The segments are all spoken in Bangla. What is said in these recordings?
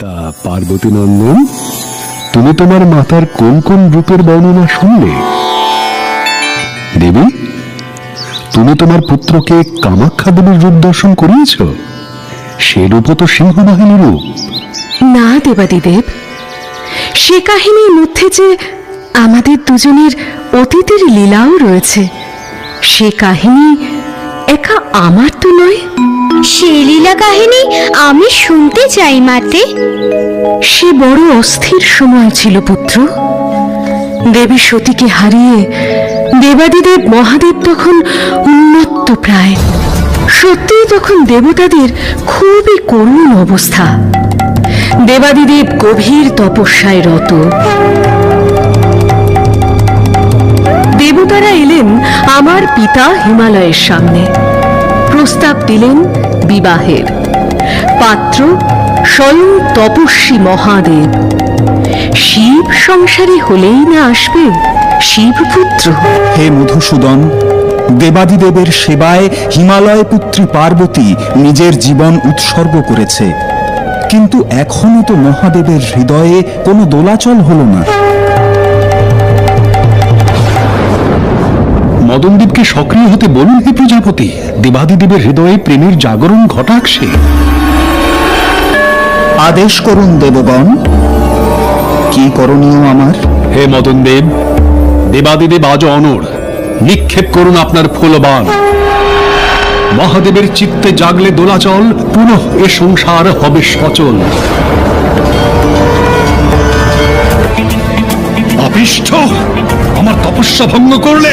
তা পার্বতী নন্দন, তুমি তোমার মাতার কোন কোন রূপের বর্ণনা শুনলে? দেবী, তুমি তোমার পুত্রকে কামাখ্যা দেবীর রূপ দর্শন করিয়েছ? সে রূপও তো সিংহবাহিনী রূপ। না, দেবাদিদেব। সে কাহিনীর মধ্যে যে আমাদের দুজনের অতীতের লীলাও রয়েছে, সে কাহিনী একা আমার তো নয় সেই লীলা কাহিনী আমি শুনতে চাই, মাতে। সে বড় অস্থির সময় ছিল, পুত্র। দেবী সতীকে হারিয়ে দেবাদিদেব মহাদেব তখন উন্মত্ত প্রায়। সত্যিই তখন দেবতাদের খুবই করুণ অবস্থা। দেবাদিদেব গভীর তপস্যায় রত। দেবতারা এলেন আমার পিতা হিমালয়ের সামনে। প্রস্তাব দিলেন বিবাহের। পাত্র স্বয়ং তপস্বী মহাদেব। শিব সংসারী হলেই না আসবে শিবপুত্র। হে মধুসূদন, দেবাদিদেবের সেবায় হিমালয় পুত্রী পার্বতী নিজের জীবন উৎসর্গ করেছে। কিন্তু এখনও তো মহাদেবের হৃদয়ে কোনো দোলাচল হলো না। মদনদীপকে সক্রিয় হতে বলুন হে প্রজাপতি। দেবাদিদেবের হৃদয়ে প্রেমের জাগরণ ঘটাক সে। আদেশ করুন দেবগণ। কি করণীয় আমার? হে মদনদেব দেবাদিদেব আজ অনর নিক্ষেপ করুন আপনার ফুলবান। মহাদেবের চিত্তে জাগলে দোলাচল পুনঃ এ সংসার হবে সচল। অপিষ্ঠ! তপস্যা ভঙ্গ করলে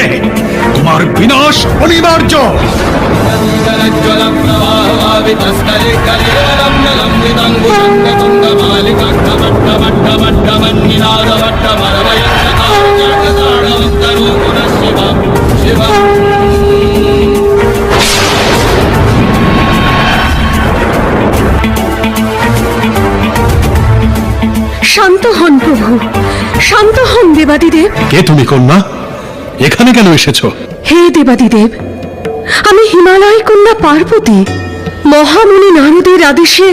তোমার বিনাশ অনিবার্য। শান্ত হন প্রভু। শান্ত হন দেবাদিদেব। কে তুমি কন্যা? এখানে কেন এসেছ? হে দেবাদিদেব আমি হিমালয় কন্যা পার্বতী। মহামুনি নারদের আদেশে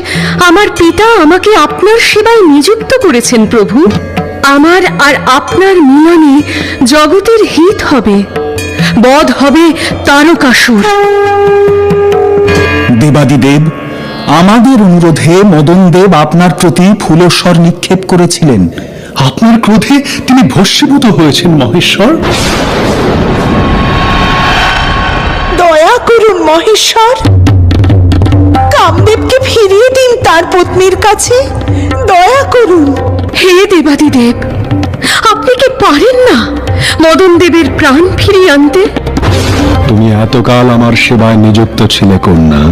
আমার পিতা আমাকে আপনার সেবায় নিযুক্ত করেছেন প্রভু। আমার আর আপনার মিলনে জগতের হিত হবে বধ হবে তারকাসুর। দেবাদিদেব আমাদের অনুরোধে মদনদেব আপনার প্রতি ফুলস্বর নিক্ষেপ করেছিলেন। আপনার ক্রোধে তিনি ভস্মীভূত হয়েছেন মহেশ্বর? দয়া করুন মহেশ্বর। কামদেবকে ফিরিয়ে দিন তার পত্নীর কাছে। দয়া করুন। হে দেবাদিদেব আপনি কি পারেন না মদন দেবের প্রাণ ফিরিয়ে আনতে? তুমি এতকাল আমার সেবায় নিযুক্ত ছিলে কন্যা।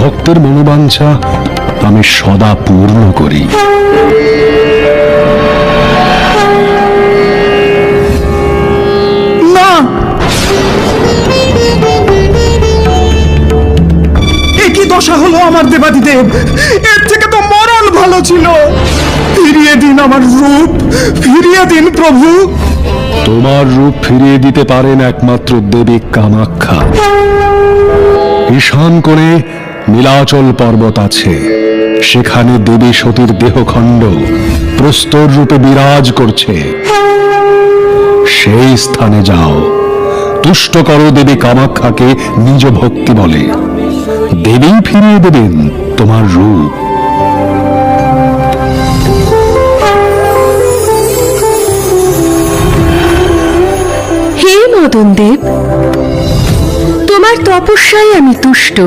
ভক্তের মনোবাঞ্ছা আমি সদা পূর্ণ করি। দশা হলো আমার দেবাদিদেব? এর থেকে তো মরণ ভালো ছিল। ফিরিয়ে দিন আমার রূপ। ফিরিয়ে দিন প্রভু। তোমার রূপ ফিরিয়ে দিতে পারেন একমাত্র দেবী কামাখ্যা। ঈশান করে নীলাচল পর্বত আছে। সেখানে দেবী সতীর দেহখণ্ড প্রস্তর রূপে বিরাজ করছে। সেই স্থানে যাও। তুষ্ট করো দেবী কামাক্ষাকে নিজ ভক্তি বলে। দেবী ফিরিয়ে দেবেন তোমার রূপ। তপস্যায় আমি তুষ্ট।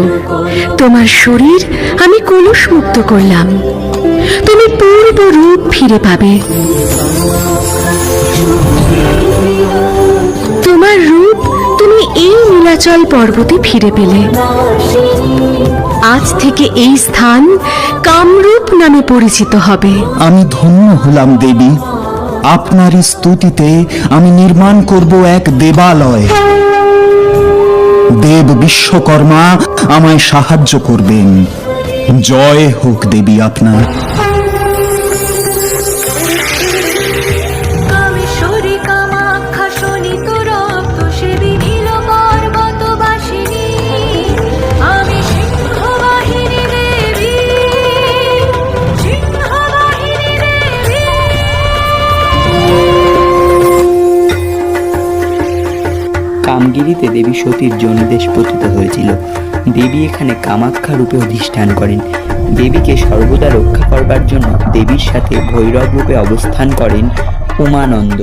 তোমার শরীর আমি কলুষ মুক্ত করলাম। তুমি পূর্ব রূপ ফিরে পাবে। তোমার রূপ তুমি এই নীলাচল পর্বতে ফিরে পেলে। আজ থেকে এই স্থান কামরূপ নামে পরিচিত হবে। আমি ধন্য হলাম দেবী। আপনার স্তুতিতে আমি নির্মাণ করব এক দেবালয়। দেব বিশ্বকর্মা আমায় সাহায্য করবেন। জয় হোক দেবী আপনার। রামগিরিতে দেবী সতীর জনদেশ পতিত হয়েছিল। দেবী এখানে কামাক্ষা রূপে অধিষ্ঠান করেন। দেবীকে সর্বদা রক্ষা করবার জন্য দেবীর সাথে ভৈরব রূপে অবস্থান করেন উমানন্দ।